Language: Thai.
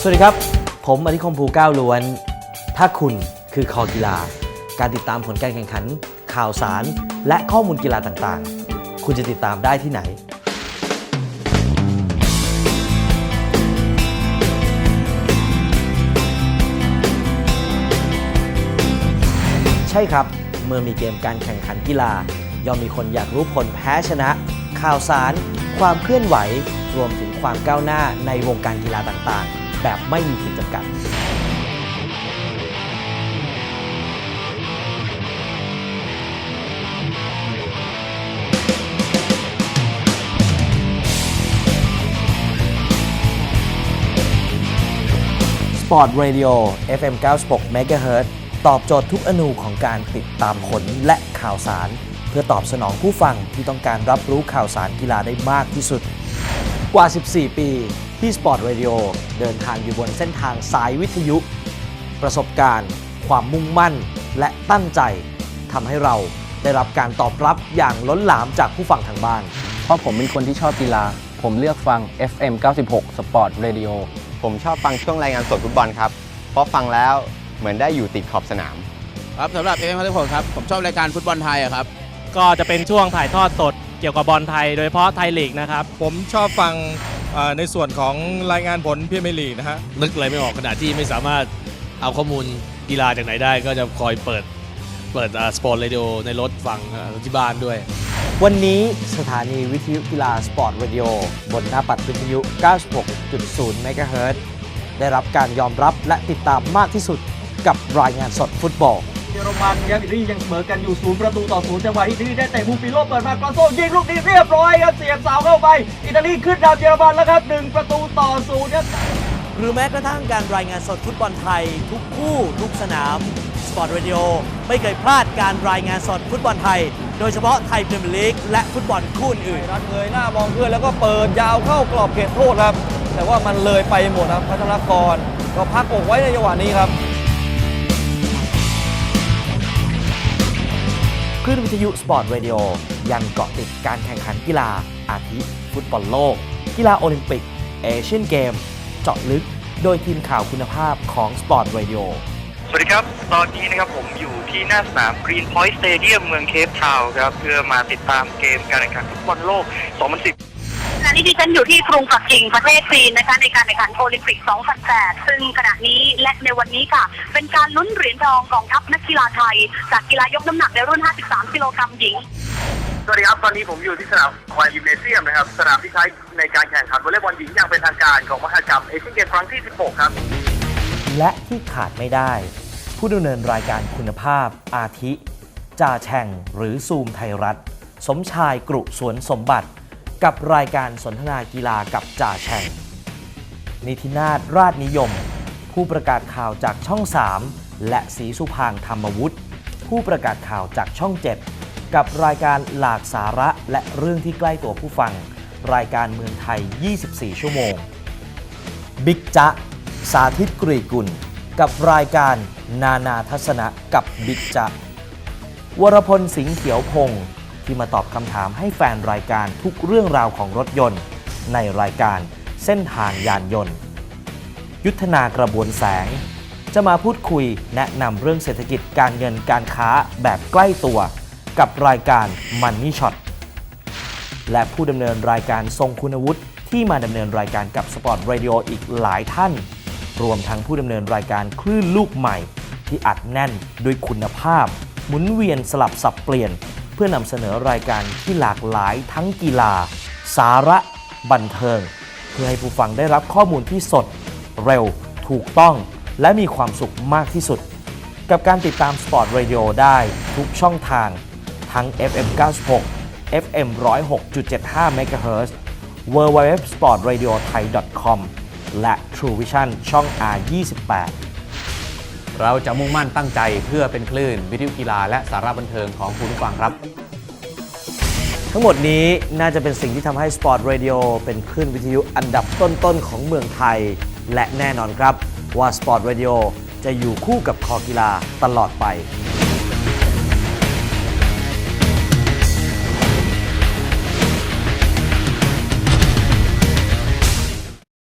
สวัสดีครับ ผมอธิคมภูก้าวล้วน ถ้าคุณคือคอกีฬา การติดตามผลการแข่งขัน ข่าวสาร และข้อมูลกีฬาต่างๆ คุณจะติดตามได้ที่ไหน ใช่ครับ เมื่อมีเกมการแข่งขันกีฬา ย่อมมีคนอยากรู้ผลแพ้ชนะ ข่าวสาร ความเคลื่อนไหว รวมถึงความก้าวหน้าในวงการกีฬาต่างๆ แบบไม่มีขีดจำกัด Sport Radio FM 96 MHz ตอบโจทย์ทุกอนูของการติดตามผลและข่าวสาร เพื่อตอบสนองผู้ฟังที่ต้องการรับรู้ข่าวสารกีฬาได้มากที่สุด กว่า 14 ปี ที่ Sport Radio เดินทางอยู่บนเส้นทางสายวิทยุ ประสบการณ์ ความมุ่งมั่นและตั้งใจทำให้เราได้รับการตอบรับอย่างล้นหลามจากผู้ฟังทางบ้าน เพราะผมเป็นคนที่ชอบกีฬา ผมเลือกฟัง FM 96 Sport Radio ผมชอบฟังช่วงรายงานสดฟุตบอลครับ เพราะฟังแล้วเหมือนได้อยู่ติดขอบสนาม ครับสำหรับเอ็มพัทผลครับ ผมชอบรายการฟุตบอลไทยอะครับ ก็จะเป็นช่วงถ่ายทอดสดเกี่ยวกับบอลไทย โดยเฉพาะไทยลีกนะครับ ผมชอบฟังเอ่อ ในส่วนของรายงานผลพรีเมียร์ลีกนะฮะนึกอะไรไม่ออกขณะที่ไม่สามารถเอาข้อมูลกีฬาจากไหนได้ ก็จะคอยเปิดเปิดสปอร์ตเรดิโอในรถฟังอ่าที่บ้านด้วย วันนี้สถานีวิทยุกีฬาสปอร์ตเรดิโอบนหน้าปัดวิทยุ 96.0 MHz ได้รับการยอมรับและติดตามมากที่สุดกับรายงานสดฟุตบอล เยอรมันยังอิตาลียังเสมอกันอยู่ศูนย์ประตูต่อศูนย์จังหวะที่อิตาลีได้เตะมุมปีโลเปิดมากราโซยิงลูกนี้เรียบร้อยครับเสียบเสาเข้าไปอิตาลีขึ้นนำเยอรมันแล้วครับหนึ่งประตูต่อศูนย์ครับหรือแม้กระทั่งการรายงานสดฟุตบอลไทย ทุกคู่ทุกสนาม Sport Radio ไม่เคยพลาดการรายงานสดฟุตบอลไทย โดยเฉพาะไทยพรีเมียร์ลีกและฟุตบอลคู่อื่นรัดเงยหน้ามองเพื่อนแล้วก็เปิดยาวเข้ากรอบเขตโทษครับ แต่ว่ามันเลยไปหมดครับพัฒนากรก็พักอกไว้ในจังหวะนี้ครับ ลื่นวิทยุสปอร์ตเรดิโอยังเกาะติดการแข่งขันกีฬาอาทิฟุตบอลโลก กีฬาโอลิมปิก เอเชียนเกม เจาะลึก โดยทีมข่าวคุณภาพของสปอร์ตเรดิโอสวัสดีครับ ตอนนี้นะครับผมอยู่ที่หน้าสนาม Green Point Stadium เมืองเคปทาวน์ครับ เพื่อมาติดตามเกมการแข่งขันฟุตบอลโลก 2010 ณะนี้ดิฉันอยู่ที่กรุงปักกิ่งประเทศจีนนะคะในการแข่งขันโอลิมปิก 2008 ซึ่งขณะนี้และในวันนี้ค่ะ เป็นการลุ้นเหรียญทองกองทัพนักกีฬาไทย จากกีฬายกน้ำหนักในรุ่น 53 กิโลกรัมหญิง สวัสดีครับตอนนี้ผมอยู่ที่สนามวายยิมเนเซียมนะครับ สนามที่ใช้ในการแข่งขันวอลเลย์บอลหญิงอย่างเป็นทางการของมหกรรมเอเชียนเกมครั้งที่ 16 ครับ และที่ขาดไม่ได้ ผู้ดำเนินรายการคุณภาพอาทิจ่าแช่งหรือซูมไทยรัฐ สมชายกรุสวนสมบัติ กับรายการสนทนากีฬากับจ่าแช่งนิตินาถราชนิยม ผู้ประกาศข่าวจากช่อง 3 และสีสุพางธรรมวุฒิผู้ประกาศข่าวจากช่อง 7 กับรายการหลากสาระและเรื่องที่ใกล้ตัวผู้ฟัง รายการเมืองไทย 24 ชั่วโมง บิ๊กจ๊ะสาธิตกรีกุล กับรายการนานาทัศนะกับบิ๊กจ๊ะวรพลสิงห์เขียวพงศ์ ที่มาตอบคำถามให้แฟนรายการทุกเรื่องราวของรถยนต์ ในรายการเส้นทางยานยนต์ ยุทธนากระบวนแสง จะมาพูดคุยแนะนำเรื่องเศรษฐกิจการเงินการค้าแบบใกล้ตัว กับรายการ Money Shot และผู้ดำเนินรายการทรงคุณวุฒิที่มาดำเนินรายการกับ Sport Radio อีกหลายท่าน รวมทั้งผู้ดำเนินรายการคลื่นลูกใหม่ ที่อัดแน่นด้วยคุณภาพ หมุนเวียนสลับสับเปลี่ยน พื่อนำเสนอรายการที่หลากหลายทั้งกีฬา สาระ บันเทิง เพื่อให้ผู้ฟังได้รับข้อมูลที่สด เร็ว ถูกต้อง และมีความสุขมากที่สุด กับการติดตาม Sport Radio ได้ทุกช่องทาง ทั้ง FM 96 FM 106.75 MHz www.sportradiothai.com และ True Vision ช่อง R28 เราจะมุ่งมั่นตั้งใจเพื่อเป็นคลื่น วิทยุกีฬาและสาระบันเทิงของคุณผู้ฟังครับ ทั้งหมดนี้น่าจะเป็นสิ่งที่ทำให้ Sport Radio เป็นคลื่นวิทยุอันดับต้นๆของเมืองไทย และแน่นอนครับว่า Sport Radio จะอยู่คู่กับคอกีฬาตลอดไป